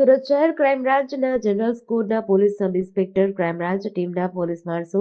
સુરત શહેર ક્રાઇમ બ્રાન્ચના general સ્કોરના police sub inspector crime branch ટીમના પોલીસ માણસો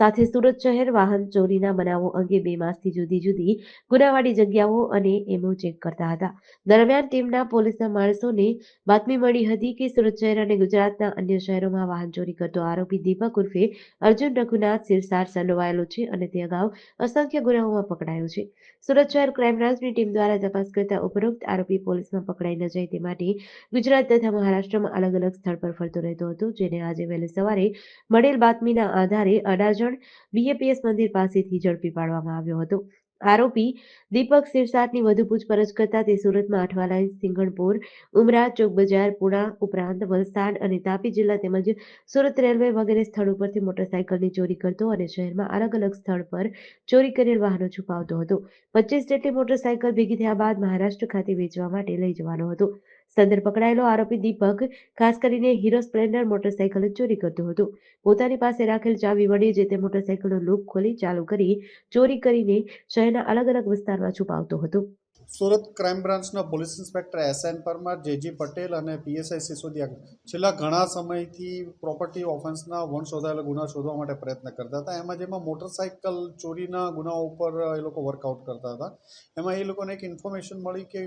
સાથે સુરત શહેર વાહન ચોરીના બનાવો અંગે બે માસથી જુદી જુદી ગુનાવાળી જગ્યાઓ અને એમઓ ચેક કરતા હતા. દરમિયાન ટીમના પોલીસના માણસોને બાતમી મળી હતી કે સુરત શહેર અને ગુજરાતના અન્ય શહેરોમાં વાહન ચોરી કરતો આરોપી દીપક ઉર્ફે અર્જુન રઘુનાથ સિરસાર સંડોવાયેલો છે અને તે અગાઉ અસંખ્ય ગુનાઓમાં પકડાયો છે. સુરત શહેર ક્રાઇમ બ્રાન્ચની ટીમ દ્વારા તપાસ કરતા ઉપરોક્ત આરોપી પોલીસમાં પકડાઈ ન જાય તે માટે ગુજરાત તથા મહારાષ્ટ્રમાં અલગ અલગ સ્થળ પર ફરતો રહેતો હતો, જેને આજે વહેલી સવારે મળેલ બાતમીના આધારે અડાજણ બીએપીએસ મંદિર પાસેથી ઝડપી પાડવામાં આવ્યો હતો. આરોપી દીપક સિરસાટની વધુ પૂછપરછ કરતા તે સુરતમાં અઠવા લાઇન સિંગણપુર, ઉમરા ચોક બજાર પુણા ઉપરાંત વલસાડ અને તાપી જિલ્લા તેમજ સુરત રેલવે વગેરે સ્થળ ઉપરથી મોટરસાયકલની ચોરી કરતો અને શહેરમાં અલગ અલગ સ્થળ પર ચોરી કરેલ વાહનો છુપાવતો હતો. પચીસ જેટલી મોટરસાયકલ ભેગી થયા બાદ મહારાષ્ટ્ર ખાતે વેચવા માટે લઈ જવાનો હતો. સદર પકડાયેલો આરોપી દીપક, ખાસ કરીને હીરો સ્પ્લેન્ડર મોટરસાયકલ ચોરી કરતો હતો. પોતાની પાસે રાખેલ ચાવી વડે જે તે મોટરસાયકલનો લૂપ ખોલી ચાલુ કરી ચોરી કરીને શહેરના અલગ અલગ વિસ્તારમાં છુપાવતો હતો. સુરત ક્રાઇમ બ્રાન્ચના police inspector S N Parmar, J G Patel અને પીએસઆઈ સિસોદિયા છેલ્લા ઘણા સમયથી પ્રોપર્ટી ઓફેન્સના વન શોધાયેલા ગુના શોધવા માટે પ્રયત્ન કરતા હતા. એમાં જેમાં મોટરસાઇકલ ચોરીના ગુનાઓ ઉપર એ લોકો વર્કઆઉટ કરતા હતા. એમાં એ લોકોને એક ઇન્ફોર્મેશન મળી કે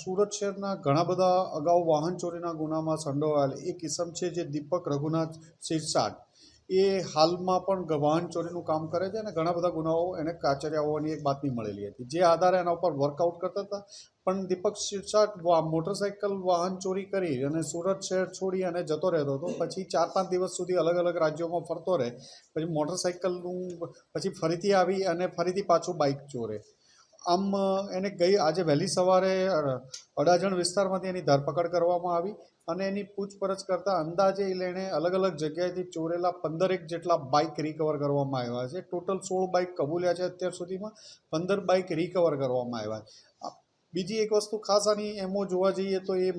સુરત શહેરના ઘણા બધા અગાઉ વાહન ચોરીના ગુનામાં સંડોવાયેલ એક કિસમ છે જે દીપક રઘુનાથ સિરસાટ એ હાલમાં પણ વાહન ચોરીનું કામ કરે છે અને ઘણા બધા ગુનાઓ એને કાચર્યા હોવાની એક બાતમી મળેલી હતી. જે આધારે એના ઉપર વર્કઆઉટ કરતા હતા. પણ દીપક શિરસાટ મોટરસાઇકલ વાહન ચોરી કરી અને સુરત શહેર છોડી અને જતો રહેતો હતો. પછી ચાર પાંચ દિવસ સુધી અલગ અલગ રાજ્યોમાં ફરતો રહે. પછી મોટરસાઇકલનું પછી ફરીથી આવી અને ફરીથી પાછું બાઇક ચોરે. આમ, એને ગઈ આજે વહેલી સવારે અડાજણ વિસ્તારમાંથી એની ધરપકડ કરવામાં આવી. અને એની પૂછપરછ કરતાં અંદાજે લેણે અલગ અલગ જગ્યાએથી ચોરેલા પંદરેક જેટલા બાઇક રિકવર કરવામાં આવ્યા છે. ટોટલ સોળ બાઇક કબૂલ્યા છે અત્યાર સુધીમાં પંદર બાઇક રિકવર કરવામાં આવ્યા બીજી એક વસ્તુ ખાસ આની એમો જોવા જઈએ તો એ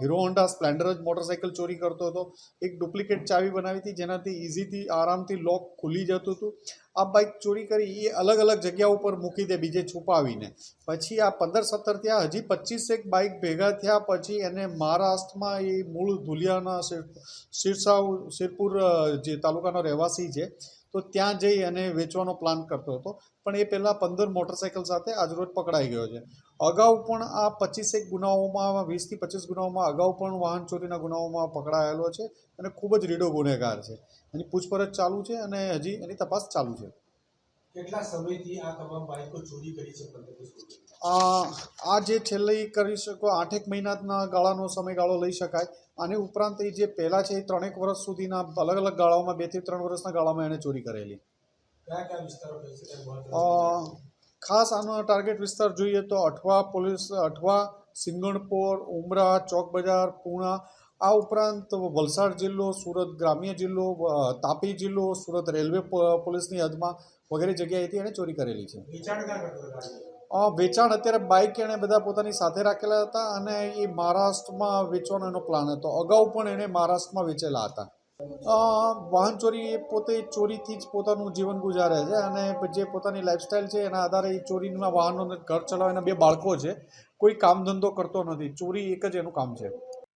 હીરો હોન્ડા સ્પ્લેન્ડર જ મોટરસાઇકલ ચોરી કરતો હતો. એક ડુપ્લિકેટ ચાવી બનાવી હતી જેનાથી ઇઝીથી આરામથી લોક ખુલી જતું હતું. આ બાઇક ચોરી કરી, એ અલગ અલગ જગ્યા ઉપર મૂકી દે, બીજે છુપાવીને. પછી આ પંદર સત્તર થયા, હજી પચીસેક બાઇક ભેગા થયા, પછી એને મહારાષ્ટ્રમાં એ મૂળ ધુલિયાના શિર- શિરસાવ, શિરપુર જે તાલુકાનો રહેવાસી છે તો ત્યાં જઈ અને વેચવાનો પ્લાન કરતો હતો. પણ એ પહેલાં પંદર મોટરસાઇકલ સાથે આજરોજ પકડાઈ ગયો છે. અગાઉ પણ આ પચીસેક ગુનાઓમાં, વીસથી પચીસ ગુનાઓમાં, અગાઉ પણ વાહન ચોરીના ગુનાઓમાં પકડાયેલો છે અને ખૂબ જ રીડો ગુનેગાર છે. એની પૂછપરછ ચાલુ છે અને હજી એની તપાસ ચાલુ છે. કેટલા સમયથી આ તમામ બાઇકો ચોરી કરી છે આ આ જે છેલ્લે કરી શકો આઠેક મહિનાના ગાળાનો સમયગાળો લઈ શકાય. આની ઉપરાંત એ જે પહેલાં છે એ ત્રણેક વર્ષ સુધીના અલગ અલગ ગાળાઓમાં બેથી ત્રણ વર્ષના ગાળામાં એણે ચોરી કરેલી. ખાસ આનો ટાર્ગેટ વિસ્તાર જોઈએ તો અઠવા પોલીસ અઠવા સિંગણપોર ઉમરા ચોક બજાર પૂણા આ ઉપરાંત વલસાડ જિલ્લો સુરત ગ્રામ્ય જિલ્લો તાપી જિલ્લો સુરત રેલવે પોલીસની હદમાં વગેરે જગ્યાએથી એણે ચોરી કરેલી છે. વેચાણ અત્યારે બાઇક એણે બધા પોતાની સાથે રાખેલા હતા અને એ મહારાષ્ટ્રમાં વેચવાનો એનો પ્લાન હતો. અગાઉ પણ એણે મહારાષ્ટ્રમાં વેચેલા હતા. વાહન ચોરી એ પોતે ચોરીથી જ પોતાનું જીવન ગુજારે છે અને જે પોતાની લાઈફસ્ટાઈલ છે એના આધારે એ ચોરીના વાહનો ઘર ચલાવવાના બે બાળકો છે. કોઈ કામ ધંધો કરતો નથી. ચોરી એક જ એનું કામ છે.